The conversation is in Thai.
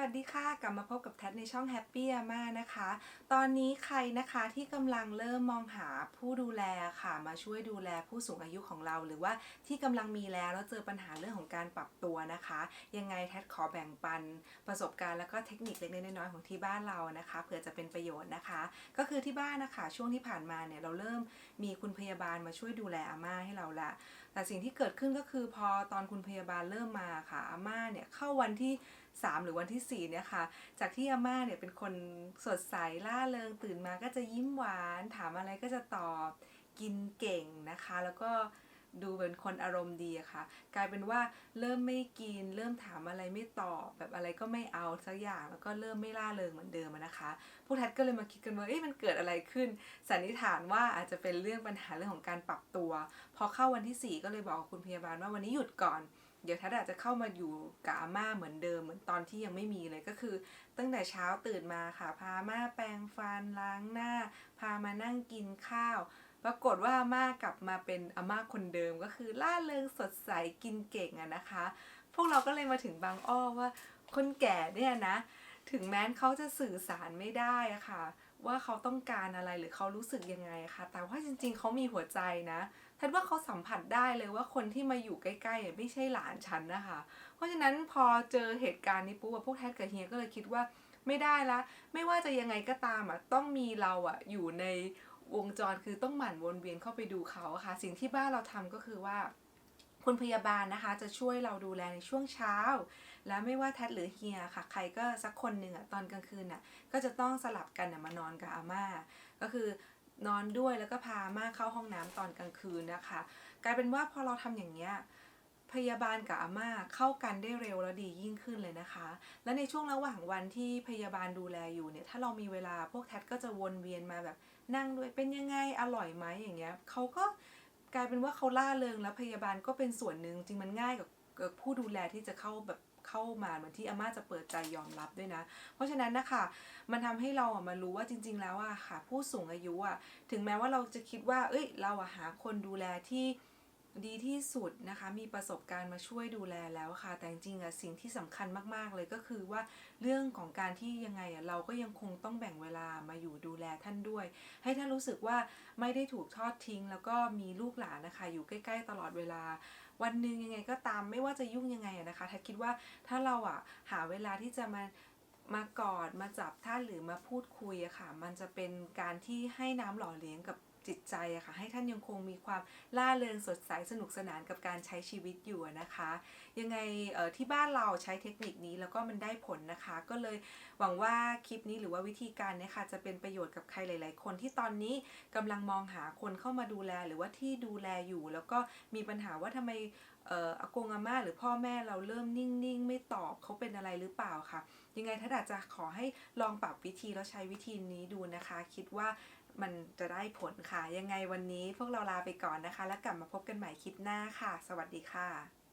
วัสดีค่ะ กลับมาพบกับแท็ในช่อง Happy a m a นะคะ ตอนนี้ใครนะคะที่กำลังเริ่มมองหาผู้ดูแลค่ะ มาช่วยดูแลผู้สูงอายุของเรา หรือว่าที่กำลังมีแล้วแล้วเจอปัญหาเรื่องของการปรับตัวนะคะ ยังไงแท็ขอแบ่งปันประสบการณ์แล้วก็เทคนิคเล็กๆน้อยๆของที่บ้านเรานะคะเผื่อจะเป็นประโยชน์นะคะ ก็คือที่บ้านนะคะช่วงที่ผ่านมาเนี่ยเราเริ่มมีคุณพยาบาลมาช่วยดูแลอาม่าให้เราละ แต่สิ่งที่เกิดขึ้นก็คือพอตอนคุณพยาบาลเริ่มมาค่ะอาม่าเนี่ยเข้าวันที่ 3 หรือวันที่4เนี่ยค่ะ จากที่อาม่าเนี่ยเป็นคนสดใสล่าเริงตื่นมาก็จะยิ้มหวาน ถามอะไรก็จะตอบกินเก่งนะคะ แล้วก็ ดูเป็นคนอารมณ์ดีอะค่ะ กลายเป็นว่าเริ่มไม่กิน เริ่มถามอะไรไม่ตอบแบบอะไรก็ไม่เอาสักอย่างแล้วก็เริ่มไม่ล่าเริงเหมือนเดิมนะคะผู้แทดก็เลยมาคิดกันว่าเอ๊ะมันเกิดอะไรขึ้น สันนิษฐานว่าอาจจะเป็นเรื่องปัญหาเรื่องของการปรับตัว พอเข้าวันที่ 4 ก็เลยบอกกับคุณพยาบาลว่าวันนี้หยุดก่อนเดี๋ยวทัดอาจจะเข้ามาอยู่กับอาม่าเหมือนเดิมเหมือนตอนที่ยังไม่มีเลยก็คือ ตั้งแต่เช้าตื่นมาค่ะ พาอาม่าแปรงฟันล้างหน้า พามานั่งกินข้าว ปรากฏว่าอาม่ากลับมาเป็นอาม่าคนเดิมก็คือล่าเริงสดใสกินเก่งอะนะคะ พวกเราก็เลยมาถึงบางอ้อว่าคนแก่เนี่ยนะ ถึงแม้นเขาจะสื่อสารไม่ได้อะค่ะ ว่าเขาต้องการอะไรหรือเขารู้สึกยังไงะค่ะ แต่ว่าจริง ๆเขามีหัวใจนะทัดว่าเขาสัมผัสได้เลยว่าคนที่มาอยู่ใกล้ๆไม่ใช่หลานฉันนะคะ เพราะฉะนั้นพอเจอเหตุการณ์นี้ปุ๊บพวกแทดกับเฮียก็เลยคิดว่าไม่ได้ละ ไม่ว่าจะยังไงก็ตามอะต้องมีเราอะอยู่ใน วงจรคือต้องหมั่นวนเวียนเข้าไปดูเขาค่ะ สิ่งที่บ้านเราทำก็คือว่าคุณพยาบาลนะคะจะช่วยเราดูแลในช่วงเช้า แล้วไม่ว่าแทดหรือเฮียค่ะ ใครก็สักคนหนึ่งอะตอนกลางคืนน่ะก็จะต้องสลับกันน่ะมานอนกับอาม่า ก็คือนอนด้วยแล้วก็พาอาม่าเข้าห้องน้ำตอนกลางคืนนะคะ กลายเป็นว่าพอเราทำอย่างเงี้ย พยาบาลกับอาม่าเข้ากันได้เร็วและดียิ่งขึ้นเลยนะคะ และในช่วงระหว่างวันที่พยาบาลดูแลอยู่เนี่ยถ้าเรามีเวลาพวกแทดก็จะวนเวียนมาแบบนั่งด้วยเป็นยังไงอร่อยไหมอย่างเงี้ยเขาก็กลายเป็นว่าเขาล่าเริงแล้วพยาบาลก็เป็นส่วนหนึ่งจริงมันง่ายกับผู้ดูแลที่จะเข้าแบบเข้ามาเหมือนที่อาม่าจะเปิดใจยอมรับด้วยนะ เพราะฉะนั้นนะคะมันทำให้เราอะมารู้ว่าจริง ๆ แล้วอะค่ะ ผู้สูงอายุอะถึงแม้ว่าเราจะคิดว่า เอ้ยเราอะหาคนดูแลที่ ดีที่สุดนะคะมีประสบการณ์มาช่วยดูแลแล้วค่ะ แต่จริงๆอะสิ่งที่สำคัญมากๆเลยก็คือว่าเรื่องของการที่ยังไงอะเราก็ยังคงต้องแบ่งเวลามาอยู่ดูแลท่านด้วย ให้ท่านรู้สึกว่าไม่ได้ถูกทอดทิ้ง แล้วก็มีลูกหลานนะคะ อยู่ใกล้ ๆ ตลอดเวลา วันหนึ่งยังไงก็ตามไม่ว่าจะยุ่งยังไงอะนะคะถ้าคิดว่าถ้าเราอะหาเวลาที่จะมามากอดมาจับท่านหรือมาพูดคุยอะค่ะ มันจะเป็นการที่ให้น้ำหล่อเลี้ยงกับจิตใจอะค่ะให้ท่านยังคงมีความล่าเริงสดใสสนุกสนานกับการใช้ชีวิตอยู่นะคะ ยังไงที่บ้านเราใช้เทคนิคนี้แล้วก็มันได้ผลนะคะ ก็เลยหวังว่าคลิปนี้หรือว่าวิธีการเนี้ค่ะจะเป็นประโยชน์กับใครหลาย ๆ คนที่ตอนนี้กำลังมองหาคนเข้ามาดูแลหรือว่าที่ดูแลอยู่ แล้วก็มีปัญหาว่าทำไมอากงอาม่าหรือพ่อแม่เราเริ่มนิ่ง ๆ ไม่ตอบเขาเป็นอะไรหรือเปล่าค่ะ ยังไงถ้าอยากจะขอให้ลองปรับวิธีแล้วใช้วิธีนี้ดูนะคะ คิดว่า มันจะได้ผลค่ะ ยังไงวันนี้พวกเราลาไปก่อนนะคะ แล้วกลับมาพบกันใหม่คลิปหน้าค่ะ สวัสดีค่ะ